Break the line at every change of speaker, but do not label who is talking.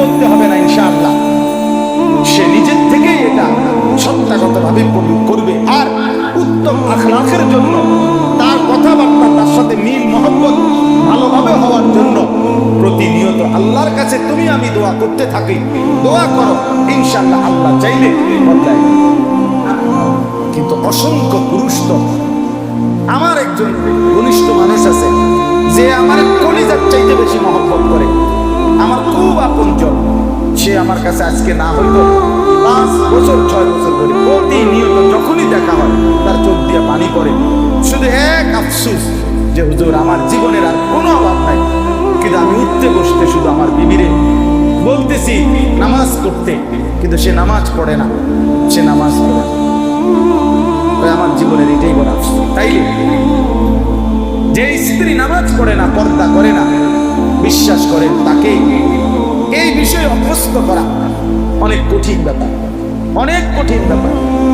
বলতে হবে না ইনশাআল্লাহ। সে নিজের থেকেই এটা সত্যাগতভাবে কবুল করবে। আর উত্তম আখলাখের জন্য, তার কথাবার্তা, তার সাথে মিল, মহব্বত ভালোভাবে হওয়ার জন্য প্রতিনিয়ত আল্লাহর কাছে তুমি আমি দোয়া করতে থাকি। দোয়া করো, ইনশাআল্লাহ আল্লাহ চাইলে কিন্তু অসংখ্য পুরুষ তো, আমার একজন ঘনিষ্ঠ মানুষ আছে, যে আমার কলিজার চাইতে বেশি মহব্বত করে। আমার খুব আপনজন। সে আমার কাছে আজকে না হইতো পাঁচ বছর, ছয় বছর ধরে প্রতিনিয়ত যখনই দেখা হয়, তার চোখ দিয়ে পানি পড়ে। শুধু এক আফসুস যে হুজুর, আমার জীবনের আর কোনো অভাব নাই। কিন্তু আমি উঠতে বসতে শুধু আমার বিবিরে বলতেছি, নামাজ পড়তে। কিন্তু সে নামাজ পড়ে না, সে নামাজ পড়ে আমার জীবনের এটাই বড় তাই যে স্ত্রী নামাজ পড়ে না, পর্দা করে না বিশ্বাস করেন তাকে। এই বিষয়ে অভ্যস্ত করা অনেক কঠিন ব্যাপার। অনেক কঠিন ব্যাপার।